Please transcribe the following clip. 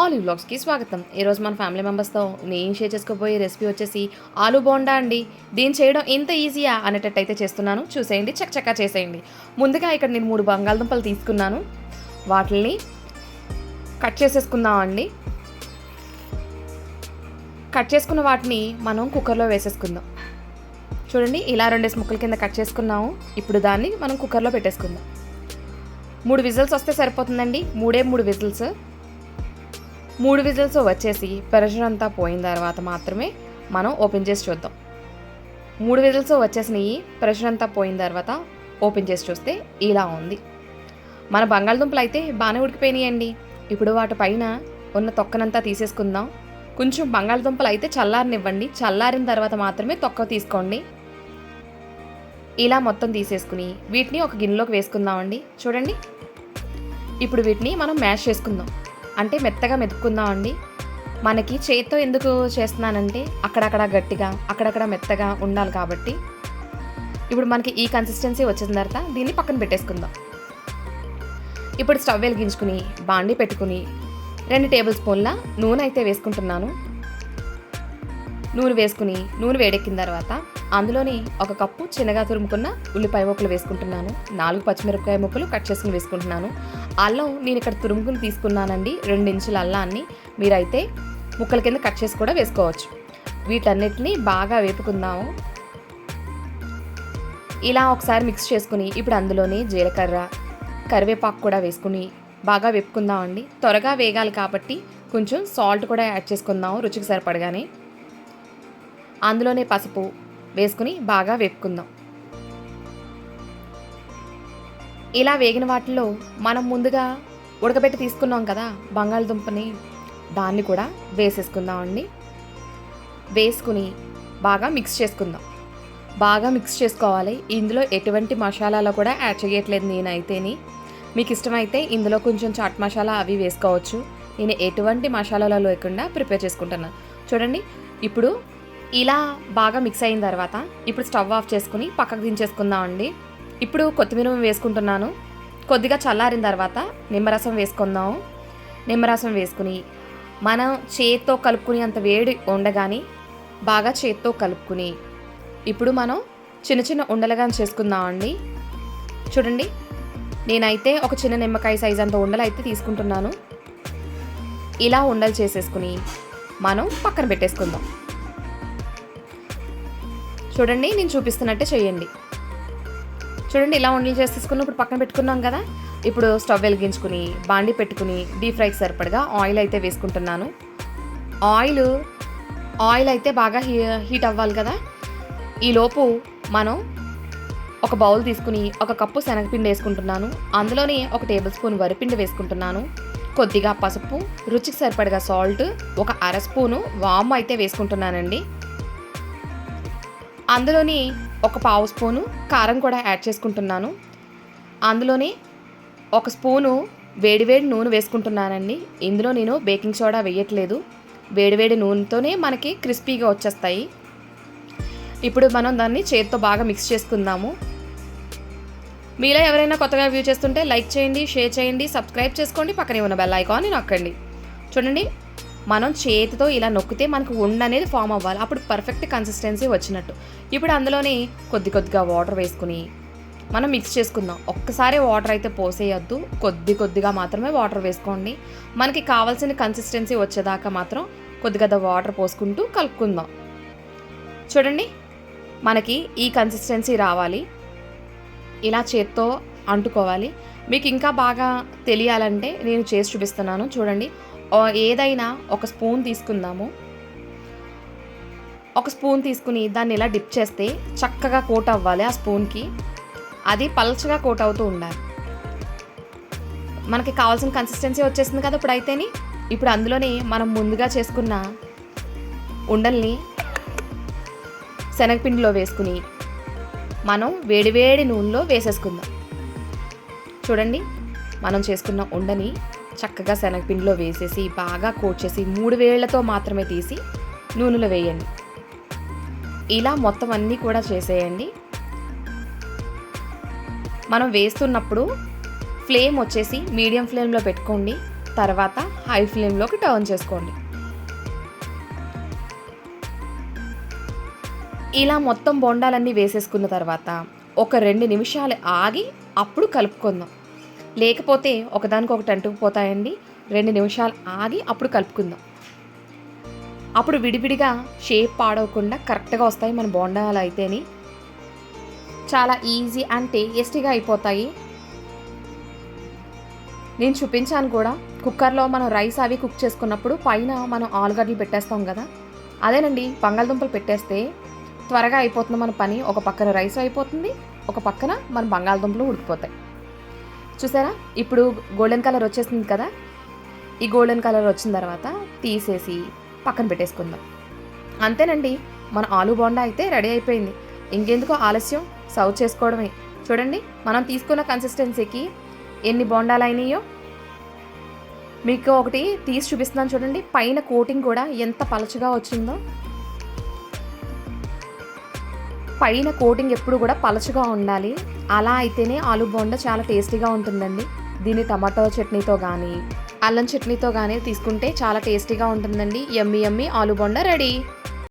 Olive బ్లాగ్స్కి స్వాగతం. ఈరోజు మన ఫ్యామిలీ మెంబర్స్తో నేను షేర్ చేసుకోబోయే రెసిపీ వచ్చేసి ఆలు బోండా అండి. దీన్ని చేయడం ఇంత ఈజీయా అనేటట్టు అయితే చేస్తున్నాను. చూసేయండి చక్కచక్కా చేసేయండి. ముందుగా ఇక్కడ నేను మూడు బంగాళదుంపలు తీసుకున్నాను. వాటిని కట్ చేసేసుకుందాం అండి. కట్ చేసుకున్న వాటిని మనం కుక్కర్లో వేసేసుకుందాం. చూడండి ఇలా రెండేసి ముక్కల కింద కట్ చేసుకున్నాము. ఇప్పుడు దాన్ని మనం కుక్కర్లో పెట్టేసుకుందాం. మూడు విజిల్స్ వస్తే సరిపోతుందండి. మూడే మూడు విజిల్స్. మూడు విజిల్స్ వచ్చేసి ప్రెషర్ అంతా పోయిన తర్వాత మాత్రమే మనం ఓపెన్ చేసి చూద్దాం. మూడు విజిల్స్ వచ్చేసినాయి ప్రెషర్ అంతా పోయిన తర్వాత ఓపెన్ చేసి చూస్తే ఇలా ఉంది. మన బంగాళదుంపలు అయితే బాగానే ఉడికిపోయినాయండి. ఇప్పుడు వాటి పైన ఉన్న తొక్కనంతా తీసేసుకుందాం. కొంచెం బంగాళదుంపలు అయితే చల్లారనివ్వండి. చల్లారిన తర్వాత మాత్రమే తొక్క తీసుకోండి. ఇలా మొత్తం తీసేసుకుని వీటిని ఒక గిన్నెలోకి వేసుకుందామండి. చూడండి. ఇప్పుడు వీటిని మనం మ్యాష్ చేసుకుందాం. అంటే మెత్తగా మెతుక్కుందాం అండి మనకి చేతితో ఎందుకు చేస్తున్నానంటే అక్కడక్కడ గట్టిగా అక్కడక్కడ మెత్తగా ఉండాలి కాబట్టి. ఇప్పుడు మనకి ఈ కన్సిస్టెన్సీ వచ్చిన తర్వాత దీన్ని పక్కన పెట్టేసుకుందాం. ఇప్పుడు స్టవ్ వెలిగించుకుని బాండి పెట్టుకుని రెండు టేబుల్ స్పూన్ల నూనె అయితే వేసుకుంటున్నాను. నూనె వేసుకుని నూనె వేడెక్కిన తర్వాత అందులోని ఒక కప్పు చిన్నగా తురుముకున్న ఉల్లిపాయ ముక్కలు వేసుకుంటున్నాను. నాలుగు పచ్చిమిరపకాయ ముక్కలు కట్ చేసుకుని వేసుకుంటున్నాను. అల్లం నేను ఇక్కడ తురుముకుని తీసుకున్నానండి. రెండు ఇంచుల అల్లాన్ని మీరైతే ముక్కల కింద కట్ చేసి కూడా వేసుకోవచ్చు. వీటన్నిటిని బాగా వేపుకుందాము. ఇలా ఒకసారి మిక్స్ చేసుకుని ఇప్పుడు అందులోనే జీలకర్ర కరివేపాకు కూడా వేసుకుని బాగా వేపుకుందామండి. త్వరగా వేగాలి కాబట్టి కొంచెం సాల్ట్ కూడా యాడ్ చేసుకుందాము రుచికి సరిపడగానే. అందులోనే పసుపు వేసుకుని బాగా వేపుకుందాం. ఇలా వేగిన వాటిలో మనం ముందుగా ఉడకబెట్టి తీసుకున్నాం కదా బంగాళదుంపని దాన్ని కూడా వేసేసుకుందామండి. వేసుకుని బాగా మిక్స్ చేసుకుందాం. బాగా మిక్స్ చేసుకోవాలి. ఇందులో ఎటువంటి మసాలాలు కూడా యాడ్ చేయట్లేదు నేనైతేని. మీకు ఇష్టమైతే ఇందులో కొంచెం చాట్ మసాలా అవి వేసుకోవచ్చు. నేను ఎటువంటి మసాలాలు లేకుండా ప్రిపేర్ చేసుకుంటున్నాను చూడండి ఇప్పుడు ఇలా బాగా మిక్స్ అయిన తర్వాత ఇప్పుడు స్టవ్ ఆఫ్ చేసుకుని పక్కకు దించేసుకుందాం అండి ఇప్పుడు కొత్తిమీర వేసుకుంటున్నాను. కొద్దిగా చల్లారిన తర్వాత నిమ్మరసం వేసుకుందాం. నిమ్మరసం వేసుకుని మనం చేత్తో కలుపుకుని అంత వేడి ఉండగాని బాగా చేత్తో కలుపుకుని ఇప్పుడు మనం చిన్న చిన్న ఉండలుగా చేసుకుందాం అండి. చూడండి నేనైతే ఒక చిన్న నిమ్మకాయ సైజ్ అంత ఉండలు అయితే తీసుకుంటున్నాను. ఇలా ఉండలు చేసేసుకుని మనం పక్కన పెట్టేసుకుందాం. చూడండి నేను చూపిస్తున్నట్టే చేయండి. చూడండి ఇలా ఉండలు చేసేసుకుని ఇప్పుడు పక్కన పెట్టుకున్నాం కదా. ఇప్పుడు స్టవ్ వెలిగించుకుని బాండి పెట్టుకుని డీప్ ఫ్రైకి సరిపడగా ఆయిల్ అయితే వేసుకుంటున్నాను. ఆయిల్ ఆయిల్ అయితే బాగా హీ హీట్ అవ్వాలి కదా. ఈలోపు మనం ఒక బౌల్ తీసుకుని ఒక కప్పు శనగపిండి వేసుకుంటున్నాను. అందులోనే ఒక టేబుల్ స్పూన్ వరిపిండి వేసుకుంటున్నాను. కొద్దిగా పసుపు రుచికి సరిపడగా సాల్ట్ ఒక అర స్పూను వాము అయితే వేసుకుంటున్నానండి. అందులోని ఒక పావు స్పూను కారం కూడా యాడ్ చేసుకుంటున్నాను. అందులోనే ఒక స్పూను వేడివేడి నూనె వేసుకుంటున్నానండి. ఇందులో నేను బేకింగ్ సోడా వేయట్లేదు. వేడివేడి నూనెతోనే మనకి క్రిస్పీగా వచ్చేస్తాయి. ఇప్పుడు మనం దాన్ని చేతితో బాగా మిక్స్ చేసుకుందాము. మీలో ఎవరైనా కొత్తగా వ్యూ చేస్తుంటే లైక్ చేయండి షేర్ చేయండి సబ్స్క్రైబ్ చేసుకోండి పక్కనే ఉన్న బెల్ ఐకాన్ని నొక్కండి. చూడండి మనం చేతితో ఇలా నొక్కితే మనకు ఉండ అనేది ఫామ్ అవ్వాలి. అప్పుడు పర్ఫెక్ట్ కన్సిస్టెన్సీ వచ్చినట్టు. ఇప్పుడు అందులోనే కొద్ది కొద్దిగా వాటర్ వేసుకుని మనం మిక్స్ చేసుకుందాం. ఒక్కసారి వాటర్ అయితే పోసేయొద్దు. కొద్ది కొద్దిగా మాత్రమే వాటర్ వేసుకోండి. మనకి కావాల్సిన కన్సిస్టెన్సీ వచ్చేదాకా మాత్రం కొద్ది వాటర్ పోసుకుంటూ కలుపుకుందాం. చూడండి మనకి ఈ కన్సిస్టెన్సీ రావాలి. ఇలా చేత్తో అంటుకోవాలి. మీకు ఇంకా బాగా తెలియాలంటే నేను చేసి చూపిస్తున్నాను. చూడండి ఏదైనా ఒక స్పూన్ తీసుకుందాము. ఒక స్పూన్ తీసుకుని దాన్ని ఇలా డిప్ చేస్తే చక్కగా కోట్ అవ్వాలి ఆ స్పూన్కి. అది పలచగా కోట్ అవుతూ ఉండాలి. మనకి కావాల్సిన కన్సిస్టెన్సీ వచ్చేసింది కదా ఇప్పుడు అయితేని. ఇప్పుడు అందులోనే మనం ముందుగా చేసుకున్న ఉండల్ని శనగపిండిలో వేసుకుని మనం వేడివేడి నూనెలో వేసేసుకుందాం. చూడండి మనం చేసుకున్న ఉండని చక్కగా శనగపిండిలో వేసేసి బాగా కోట్ చేసి మూడు వేళ్ళతో మాత్రమే తీసి నూనెలో వేయండి. ఇలా మొత్తం అన్నీ కూడా చేసేయండి. మనం వేస్తున్నప్పుడు ఫ్లేమ్ వచ్చేసి మీడియం ఫ్లేమ్లో పెట్టుకోండి. తర్వాత హై ఫ్లేమ్లోకి టర్న్ చేసుకోండి. ఇలా మొత్తం బొండాలన్నీ వేసేసుకున్న తర్వాత ఒక రెండు నిమిషాలు ఆగి అప్పుడు కలుపుకుందాం. లేకపోతే ఒకదానికొకటి అంటుకుపోతాయండి రెండు నిమిషాలు ఆగి అప్పుడు కలుపుకుందాం. అప్పుడు విడివిడిగా షేప్ పాడవకుండా కరెక్ట్గా వస్తాయి మన బోండాలు అయితేని. చాలా ఈజీ అండ్ టేస్టీగా అయిపోతాయి. నేను చూపించాను కూడా. కుక్కర్లో మనం రైస్ అవి కుక్ చేసుకున్నప్పుడు పైన మనం ఆలుగడ్డలు పెట్టేస్తాం కదా. అదేనండి బంగాళదుంపలు పెట్టేస్తే త్వరగా అయిపోతుంది మన పని. ఒక పక్కన రైస్ అయిపోతుంది ఒక పక్కన మన బంగాళదుంపలు ఉడికిపోతాయి. చూసారా? ఇప్పుడు గోల్డెన్ కలర్ వచ్చేసింది కదా? ఈ గోల్డెన్ కలర్ వచ్చిన తర్వాత తీసేసి పక్కన పెట్టేసుకుందాం. అంతేనండి మన ఆలు బోండా అయితే రెడీ అయిపోయింది. ఇంకెందుకు ఆలస్యం? సర్వ్ చేసుకోవడమే. చూడండి మనం తీసుకున్న కన్సిస్టెన్సీకి ఎన్ని బోండాలు అయినాయో. మీకు ఒకటి తీసి చూపిస్తున్నాను చూడండి పైన కోటింగ్ కూడా ఎంత పలచగా వచ్చిందో. పైన కోటింగ్ ఎప్పుడు కూడా పలచగా ఉండాలి. అలా అయితేనే ఆలు బోండా చాలా టేస్టీగా ఉంటుందండి. దీన్ని టమాటో చట్నీతో కానీ అల్లం చట్నీతో కానీ తీసుకుంటే చాలా టేస్టీగా ఉంటుందండి. ఎమ్మి ఎమ్మి ఆలు బోండా రెడీ.